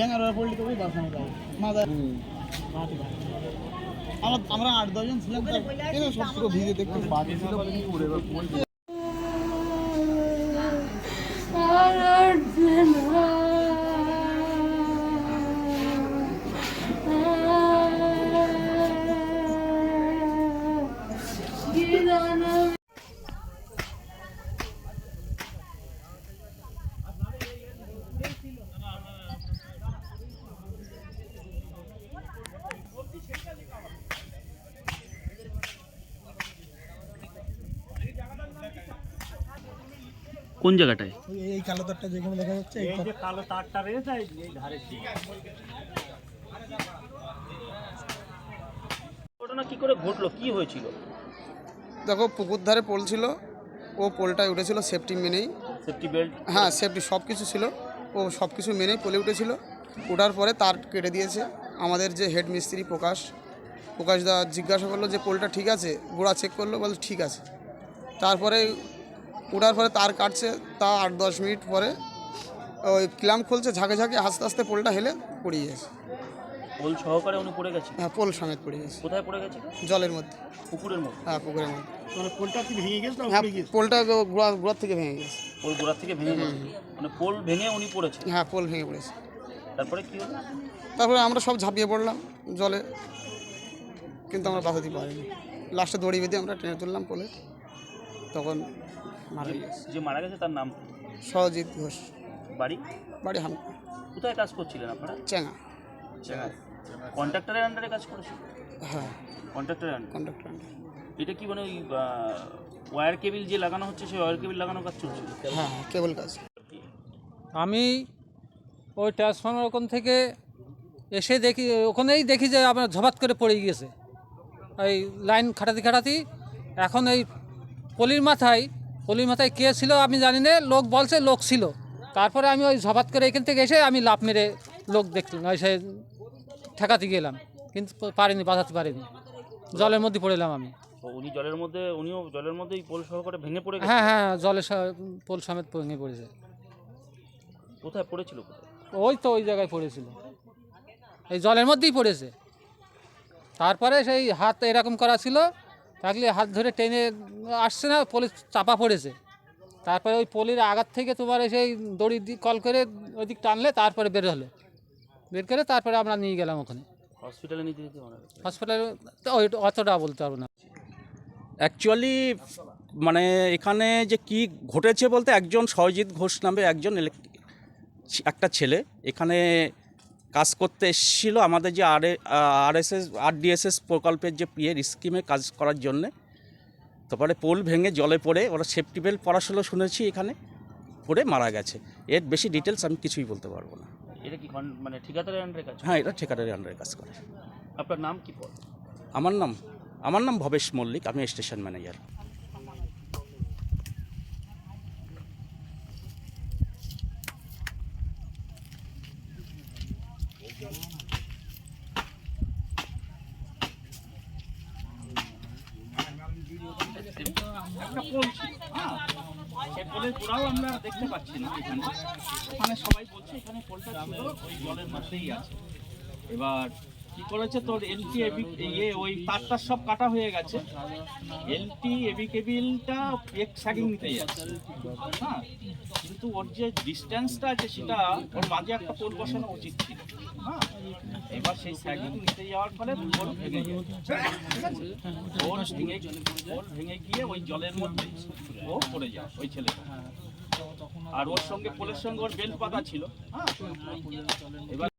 ব্যাঙার পড়লি তো ওই বাসানো যাব মাথা আমরা আমরা আট দশজন ছিলাম তার এই সব পুরো ভিজে দেখতে বাকি ছিল পুরো এবার কোন জায়গাটায়? এই- কালো তারটা যেখানে দেখা যাচ্ছে এই তার- কালো তারটা রয়েছে এই ধারে ঘটনা কি করে ঘটলো? কি হয়েছিল? দেখো পুকুর ধারে পোল ছিল। ও পোলটায় উঠেছিল সেফটি মেনেই। সেফটি বেল্ট হ্যাঁ সেফটি সব কিছু ছিল। ও সব কিছু মেনেই পোলে উঠেছিল। ওঠার পরে তার কেটে দিয়েছে। আমাদের যে হেড মিস্ত্রি প্রকাশ প্রকাশ দা জিজ্ঞাসা করল যে পোলটা ঠিক আছে? গোড়া চেক করল বলে ঠিক আছে। তারপরে ওঠার পরে তার কাটছে তা আট দশ মিনিট পরে ওই ক্লাম খুলছে ঝাঁকে ঝাঁকে আস্তে আস্তে পোলটা হেলে পড়ে গেছে। পোল সহকারে উনি পড়ে গেছে? হ্যাঁ পোল সমেত পড়ে গেছে। কোথায় পড়ে গেছে? জলের মধ্যে। পুকুরের মধ্যে? হ্যাঁ পুকুরের মধ্যে। মানে পোলটা কি ভেঙে গেছে না হ্যাঁ পোলটা গোড়া গোড়ার থেকে ভেঙে গেছে। পোল গোড়ার থেকে ভেঙে গেছে? মানে পোল ভেঙে উনি পড়েছে? হ্যাঁ পোল ভেঙে পড়েছে। তারপরে কি হলো? তারপরে আমরা সব ঝাঁপিয়ে পড়লাম জলে। কিন্তু আমরা বাঁচাতে পারিনি। লাস্টে দড়ি বেঁধে আমরা টেনে তুললাম পোলে। তখন মারা গেছে। যে মারা গেছে তার নাম? সহজিৎ ঘোষ। বাড়ি? বাড়ি হাম কোথায় কাজ করছিলেন আপনারা? চেঙা কন্ট্রাক্টরের আন্ডারে কাজ করেছিল হ্যাঁ। কন্ট্রাক্টরের আন্ডারে কন্ডাক্টর এটা কি মানে ওই ওয়্যার কেবিল যে লাগানো হচ্ছে সেই ওয়্যার কেবিল লাগানোর কাজ চলছিল হ্যাঁ কেবল কাজ। আমি ওই ট্রান্সফর্মার ওখান থেকে এসে দেখি ওখানেই দেখি যে আপনার ঝপাত করে পড়ে গিয়েছে। এই লাইন খাটাতি খাটাতি এখন এই পলির মাথায় পলির মাথায় কে ছিল আমি জানি না লোক বলছে লোক ছিল। তারপরে আমি ওই ঝপাত করে এখান থেকে এসে আমি লাভ মেরে লোক দেখলাম এসে ঠেকাতে গেলাম কিন্তু পারিনি বাঁচাতে পারিনি। জলের মধ্যে পড়েলাম আমি। উনি জলের মধ্যে উনিও জলের মধ্যে পোল সহকারে ভেঙে পড়ে গেছে? হ্যাঁ হ্যাঁ জলের পোল সমেত ভেঙে পড়েছে। কোথায় পড়েছিল কোথায়? ওই তো ওই জায়গায় পড়েছিল। এই জলের মধ্যেই পড়েছে। তারপরে সেই হাত এরকম করা ছিল থাকলে হাত ধরে টেনে আসছে না পুলিশ চাপা পড়েছে। তারপরে ওই পলির আঘাত থেকে তোমার সেই দড়ি দি কল করে ওই দিক টানলে তারপরে বের হলো। বের করে তারপরে আমরা নিয়ে গেলাম ওখানে। হসপিটালে নিতে যেতে হসপিটালে অতটা বলতে পারব না। অ্যাকচুয়ালি মানে এখানে যে কি ঘটেছে বলতে একজন সহজিৎ ঘোষ নামে একজন একটা ছেলে। এখানে কাজ করতে এসেছিল আমাদের যে আর আরএসএস আরডিএসএস প্রকল্পের যে পিএর স্কিমে কাজ করার জন্যে। তারপরে পোল ভেঙে জলে পড়ে ওরা সেফটি বেল্ট পড়াশুলো শুনেছি এখানে পড়ে মারা গেছে। এর বেশি ডিটেলস আমি কিছুই বলতে পারব না। এটা কি মানে ঠিকাদারের আন্ডারে কাজ হ্যাঁ এটা ঠিকাদারের আন্ডারে কাজ করে। আপনার নাম কি পদ আমার নাম আমার নাম ভবেশ মল্লিক আমি স্টেশন ম্যানেজার একটা পোল ছিল হ্যাঁ সেই পোলের গোড়াও দেখতে পাচ্ছি না সবাই বলছে এবার কি করেছে? তোর এলটি ইয়ে ওই তারটা সব কাটা হয়ে গেছে। এলটি এবি কেবিলটা এক স্যাগিং নিতে যাচ্ছে। হ্যাঁ কিন্তু ওর যে ডিস্টেন্সটা আছে সেটা ওর মাঝে একটা পোল বসানো উচিত ছিল। হ্যাঁ এবার সেই স্যাগিং নিতে যাওয়ার ফলে পোল ভেঙে পোল ভেঙে পোল ভেঙে গিয়ে ওই জলের মধ্যে ও পড়ে যায়, ওই ছেলেটা। আর ওর সঙ্গে পোলের সঙ্গে ওর বেল্ট পাতা ছিল। হ্যাঁ এবার